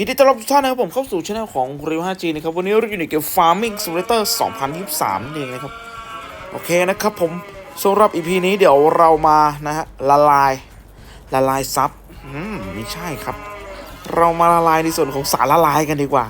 ยินดีต้อนรับทุกท่านนะครับผมเข้าสู่ช่องของริว 5G นะครับ วันนี้เราอยู่ในเกม Farming Simulator 2023นั่นเองนะครับ โอเคนะครับผมสำหรับ EP นี้เดี๋ยวเรามานะฮะละลายละลายซับอืมไม่ใช่ครับ เรามาละลายในส่วนของสารละลายกันดีกว่า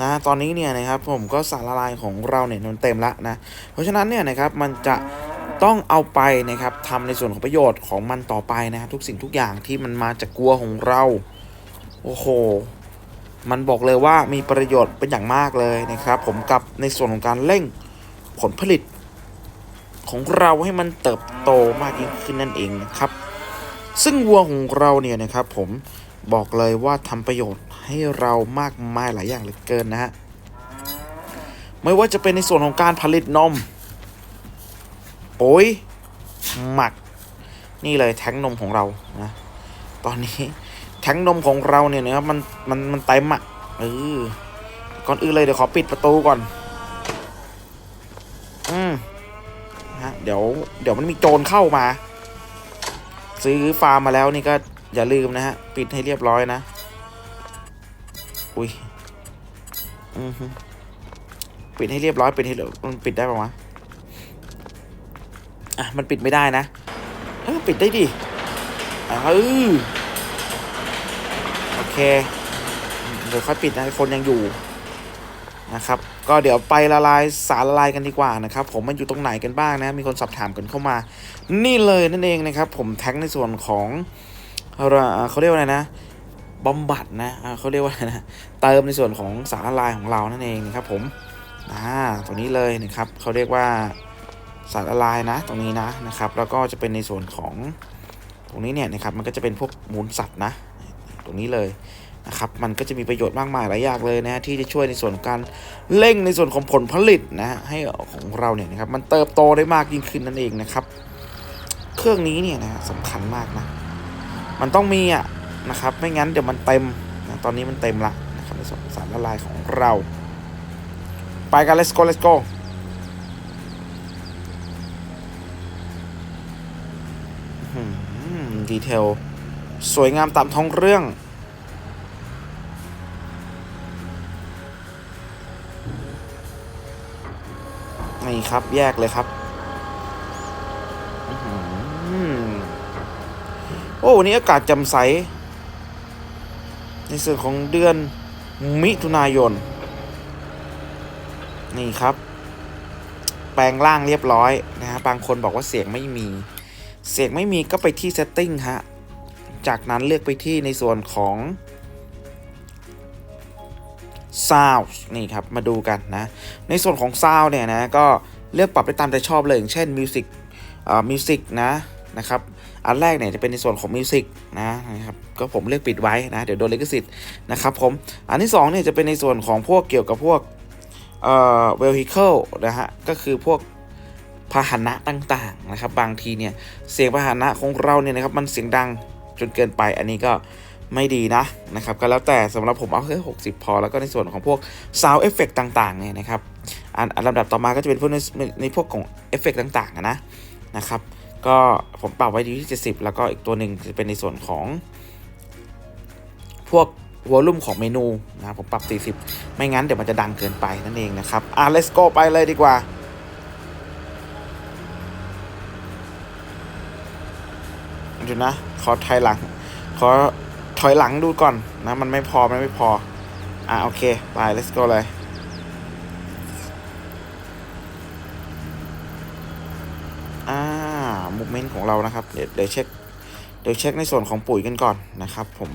นะตอนนี้เนี่ยนะครับผมก็สารละลายของเราเนี่ยมันเต็มแล้วนะเพราะฉะนั้นเนี่ยนะครับมันจะต้องเอาไปนะครับทำในส่วนของประโยชน์ของมันต่อไปนะครับทุกสิ่งทุกอย่างที่มันมาจากกลัวของเรา โอ้โห มันบอกเลยว่ามีประโยชน์เป็นอย่างมากเลยนะครับ ผมกับในส่วนของการเร่งผลผลิต ของเราให้มันเติบโตมากยิ่งขึ้นนั่นเองนะครับ ซึ่งวัวของเราเนี่ยนะครับผมบอกเลยว่าทำประโยชน์ให้เรามากมายหลายอย่างเหลือเกินนะฮะไม่ว่าจะเป็นในส่วนของการผลิตนมปุ๋ยหมัก นี่เลยแท้งนมของเรานะ ตอนนี้ แทงนมของเราเนี่ยนะครับมันมันมันเต็มอะเออก่อนอื่นเลยเดี๋ยวขอปิดประตูก่อน อืมฮะเดี๋ยวเดี๋ยวมันมีโจรเข้ามา ซื้อฟาร์มมาแล้วนี่ก็อย่าลืมนะฮะ ปิดให้เรียบร้อยนะ อุ้ยอือฮึปิดให้เรียบร้อยปิดให้เรียมันปิดได้ปะวะอะมันปิดไม่ได้นะเออปิดได้ดิอะเออ เคเดี๋ยวค่อยปิดนะคนยังอยู่นะครับก็เดี๋ยวไปละลายสารละลายกันดีกว่านะครับ ผมมันอยู่ตรงไหนกันบ้างนะมีคนสอบถามกันเข้ามา นี่เลยนั่นเองนะครับผมแท็กในส่วนของเขาเรียกว่าอะไรนะบำบัดนะเขาเรียกว่าอะไรนะเติมในส่วนของสารละลายของเรานั่นเองนะครับผมอ่าตรงนี้เลยนะครับเขาเรียกว่าสารละลายนะ ตรงนี้นะนะครับ แล้วก็จะเป็นในส่วนของตรงนี้เนี่ยนะครับมันก็จะเป็นพวกมูลสัตว์นะ ตรงนี้เลยนะครับมันก็จะมีประโยชน์มากมายหลายอย่างเลยนะฮะที่จะช่วยในส่วนของการเร่งในส่วนของผลผลิตนะฮะให้ของเราเนี่ยนะครับมันเติบโตได้มากยิ่งขึ้นนั่นเองนะครับ เครื่องนี้เนี่ยนะสำคัญมากนะ มันต้องมีอะนะครับ ไม่งั้นเดี๋ยวมันเต็มนะตอนนี้มันเต็มละนะครับในส่วนสารละลายของเรา ไปกัน let's go let's go อื้อหือดีเทล สวยงามตามท้องเรื่อง นี่ครับแยกเลยครับโอ้วันนี้อากาศจำใส ในส่วนของเดือนมิถุนายน นี่ครับ แปลงร่างเรียบร้อยนะฮะบางคนบอกว่าเสียงไม่มี เสียงไม่มีก็ไปที่ setting ฮะ จากนั้นเลือกไปที่ในส่วนของ Sound นี่ครับ มาดูกันนะ ในส่วนของ Sound เนี่ยนะ ก็เลือกปรับได้ตามใจชอบเลยอย่างเช่น Music อ่า Music นะนะครับ อันแรกเนี่ยจะเป็นในส่วนของ Music นะนะครับ ก็ผมเลือกปิดไว้นะ เดี๋ยวโดนลิขสิทธิ์นะครับผม อันที่2เนี่ยจะเป็นในส่วนของพวกเกี่ยวกับพวกเอ่อ vehicle นะฮะ ก็คือพวกพาหนะต่างๆนะครับ บางทีเนี่ยเสียงพาหนะของเราเนี่ยนะครับมันเสียงดัง จนเกินไปอันนี้ก็ไม่ดีนะนะครับก็แล้วแต่สำหรับผมเอาแค่60 พอ แล้วก็ในส่วนของพวก sound effect ต่างๆเนี่ยนะครับอันอันลำดับต่อมาก็จะเป็นพวกในในพวกของเอฟเฟกต่างๆนะนะครับก็ผมปรับไว้ที่ 70 แล้วก็อีกตัวหนึ่งจะเป็นในส่วนของ พวกวอลลุ่มของเมนูนะครับผมปรับ 40 ไม่งั้นเดี๋ยวมันจะดังเกินไปนั่นเองนะครับอะ let's go ไปเลยดีกว่า เดี๋ยวนะ ขอถอยหลัง ขอถอยหลังดูก่อนนะ มันไม่พอมันไม่พอ อะโอเค ไป let's go เลยอ่ามูเมนต์ของเรานะครับ เดี๋ยวเดี๋ยวเช็ค เดี๋ยวเช็คในส่วนของปุ๋ยกันก่อนนะครับผม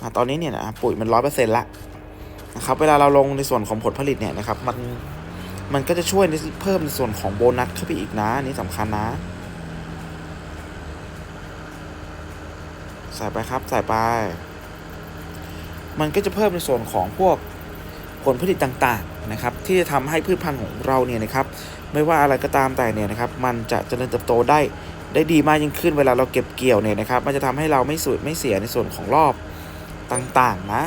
อะตอนนี้เนี่ยนะปุ๋ยมันร้อยเปอร์เซ็นต์ละนะครับ เวลาเราลงในส่วนของผลผลิตเนี่ยนะครับ มัน มันก็จะช่วยเพิ่มในส่วนของโบนัสเข้าไปอีกนะนนี่สำคัญนะ ใส่ไปครับ ใส่ไป มันก็จะเพิ่มในส่วนของพวกผลผลิตต่างๆนะครับ ที่จะทำให้พืชพันธุ์ของเราเนี่ยนะครับ ไม่ว่าอะไรก็ตามแต่เนี่ยนะครับ มันจะเจริญเติบโตได้ได้ดีมากยิ่งขึ้นเวลาเราเก็บเกี่ยวเนี่ยนะครับ มันจะทำให้เราไม่สูญไม่เสียในส่วนของรอบต่างๆนะ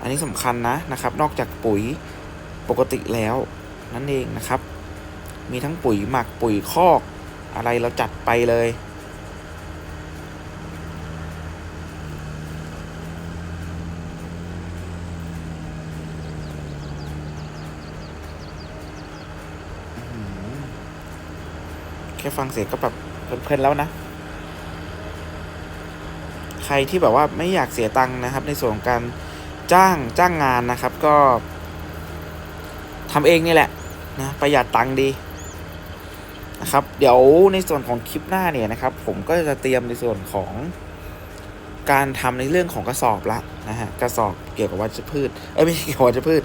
อันนี้สำคัญนะนะครับ นอกจากปุ๋ยปกติแล้วนั่นเองนะครับ มีทั้งปุ๋ยหมักปุ๋ยคอกอะไรเราจัดไปเลย แค่ฟังเสียงก็แบบเพลินๆแล้วนะ ใครที่แบบว่าไม่อยากเสียตังค์นะครับ ในส่วนของการจ้างจ้างงานนะครับ ก็ทำเองนี่แหละนะประหยัดตังค์ดีนะครับ เดี๋ยวในส่วนของคลิปหน้าเนี่ยนะครับ ผมก็จะเตรียมในส่วนของการทำในเรื่องของกระสอบละนะฮะกระสอบเกี่ยวกับวัชพืชเอ้ยไม่ใช่เกี่ยวกับวัชพืช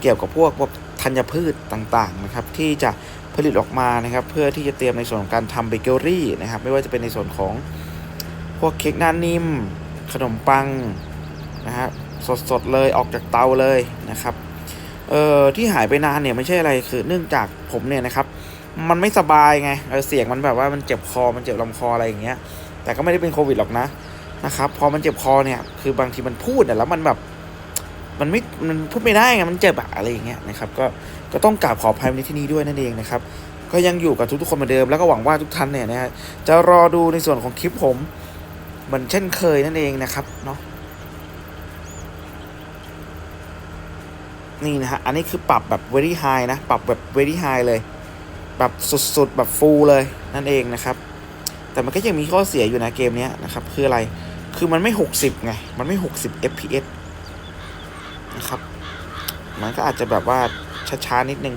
เกี่ยวกับพวกพวกธัญพืชต่างๆนะครับ ที่จะ ผลิตออกมานะครับ เพื่อที่จะเตรียมในส่วนของการทำเบเกอรี่นะครับ ไม่ว่าจะเป็นในส่วนของพวกเค้กหน้านิ่ม ขนมปังนะฮะสดๆเลยออกจากเตาเลยนะครับเอ่อที่หายไปนานเนี่ยไม่ใช่อะไรคือเนื่องจากผมเนี่ยนะครับ มันไม่สบายไงเออเสียงมันแบบว่ามันเจ็บคอมันเจ็บลำคออะไรอย่างเงี้ย แต่ก็ไม่ได้เป็นโควิดหรอกนะนะครับพอมันเจ็บคอเนี่ยคือบางทีมันพูดอะแล้วมันแบบ มันไม่มันพูดไม่ได้ไงมันเจ็บอะอะไรอย่างเงี้ยนะครับ ก็ ก็ต้องกราบขออภัยในที่นี้ด้วยนั่นเองนะครับ ก็ยังอยู่กับทุกๆคนเหมือนเดิมแล้วก็หวังว่าทุกท่านเนี่ยนะฮะจะรอดูในส่วนของคลิปผมเหมือนเช่นเคยนั่นเองนะครับเนาะนี่นะฮะอันนี้คือปรับแบบ very high นะ ปรับแบบ very high เลยแบบสุดๆ แบบ full เลยนั่นเองนะครับ แต่มันก็ยังมีข้อเสียอยู่นะเกมนี้นะครับ คืออะไรคือมันไม่ 60 ไง มันไม่ 60 fps นะครับ มันก็อาจจะแบบว่า ช้าๆนิดนึง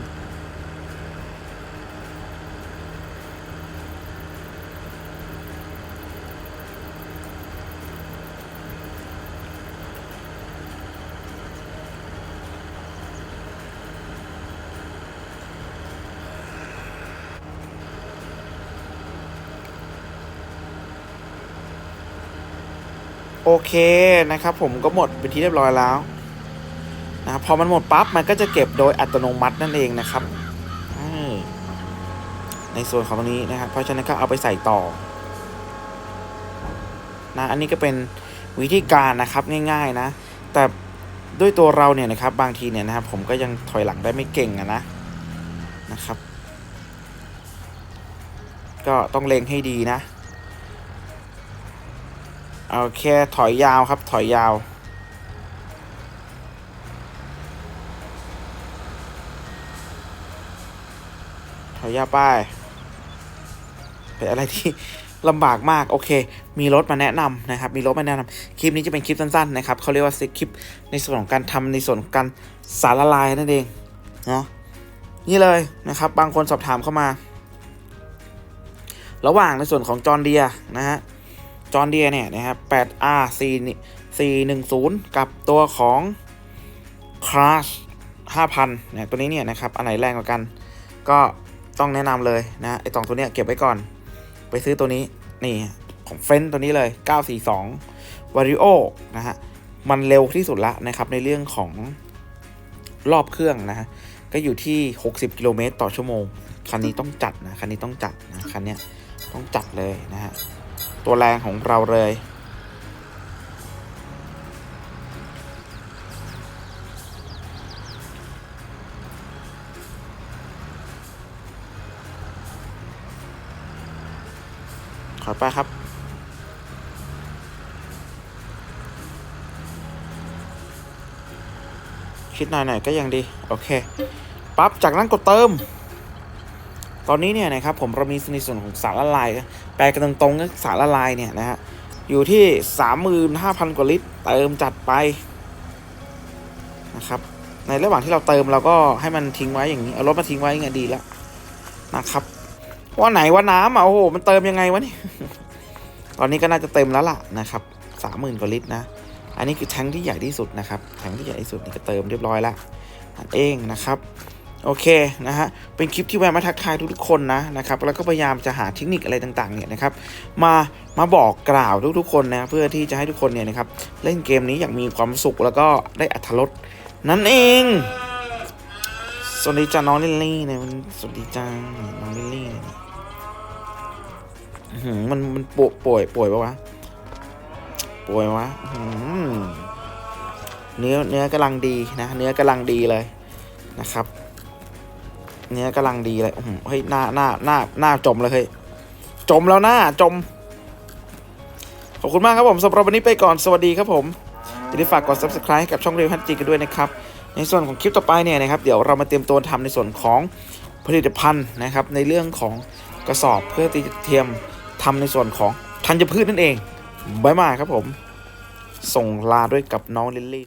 โอเคนะครับผมก็หมดเป็นที่เรียบร้อยแล้ว พอมันหมดปั๊บมันก็จะเก็บโดยอัตโนมัตินั่นเองนะครับในส่วนของตรงนี้นะครับ เพราะฉะนั้นก็เอาไปใส่ต่อนะอันนี้ก็เป็นวิธีการนะครับง่าย ๆนะ แต่ด้วยตัวเราเนี่ยนะครับ บางทีเนี่ยนะครับ ผมก็ยังถอยหลังได้ไม่เก่งอะนะนะครับ ก็ต้องเล็งให้ดีนะโอเคถอยยาวครับถอยยาว อยยาวไปเป็นอะไรที่ลำบากมากโอเค มีรถมาแนะนำนะครับ มีรถมาแนะนำคลิปนี้จะเป็นคลิปสั้นๆนะครับเขาเรียกว่าคลิปในส่วนของการทำในส่วนของการสารละลายนั่นเองเนาะนี่เลยนะครับ บางคนสอบถามเข้ามา ระหว่างในส่วนของจอร์เดียนะฮะจอร์เดียเนี่ยนะครับ 8R 4 410 กับตัวของ Crash 5,000เนี่ยตัวนี้เนี่ยนะครับ อันไหนแรงกว่ากัน ก็ ต้องแนะนำเลยนะไอสองตัวเนี้ยเก็บไว้ก่อน ไปซื้อตัวนี้นี่ของเฟนตัวนี้เลย 942 Vario นะฮะ มันเร็วที่สุดละนะครับ ในเรื่องของรอบเครื่องนะฮะ ก็อยู่ที่ 60 กิโลเมตรต่อชั่วโมง คันนี้ต้องจัดนะ คันนี้ต้องจัดนะ คันเนี้ยต้องจัดเลยนะฮะ ตัวแรงของเราเลย ขอไปครับ คิดหน่อยๆก็ยังดี โอเค ปั๊บ จากนั้นกดเติม ตอนนี้เนี่ยนะครับผมเรามีในส่วนของสารละลาย แปลกันตรงๆก็สารละลายเนี่ยนะฮะ อยู่ที่ 35,000 กว่าลิตร เติมจัดไปนะครับ ในระหว่างที่เราเติมเราก็ให้มันทิ้งไว้อย่างนี้ เอารถมาทิ้งไว้อย่างนี้ดีแล้วนะครับ ว่าไหนว่าน้ำอะโอ้โหมันเติมยังไงวะนี่ ตอนนี้ก็น่าจะเต็มแล้วล่ะนะครับสามหมื่นกว่าลิตรนะ อันนี้คือแทงที่ใหญ่ที่สุดนะครับแทงที่ใหญ่ที่สุดนี่ก็เติมเรียบร้อยแล้วนั่นเองนะครับโอเคนะฮะ เป็นคลิปที่แวะมาทักทายทุกๆคนนะนะครับ แล้วก็พยายามจะหาเทคนิคอะไรต่างๆเนี่ยนะครับ มามาบอกกล่าวทุกๆคนนะเพื่อที่จะให้ทุกคนเนี่ยนะครับเล่นเกมนี้อย่างมีความสุขแล้วก็ได้อัธรสนั่นเอง สวัสดีจ้าน้องลิลลี่นี่ยมันสวัสดีจ้าน้องลิลลี่ มันมันป่วยป่วยป่วยปะวะป่วยวะเนื้อเนื้อกำลังดีนะ เนื้อกำลังดีเลยนะครับ เนื้อกำลังดีเลยอื้อหือเฮ้ยหน้าหน้าหน้าหน้าจมเลยเฮ้ยจมแล้วหน้าจม ขอบคุณมากครับผมสำหรับวันนี้ไปก่อนสวัสดีครับผมอย่าลืมฝากกด subscribe ให้กับช่องเรียวฮันจีกันด้วยนะครับ ในส่วนของคลิปต่อไปเนี่ยนะครับ เดี๋ยวเรามาเตรียมตัวทำในส่วนของผลิตภัณฑ์นะครับ ในเรื่องของกระสอบเพื่อที่จะเทียม ทำในส่วนของธัญพืชนั่นเองบายบายครับผม ส่งลาด้วยกับน้องลิลลี่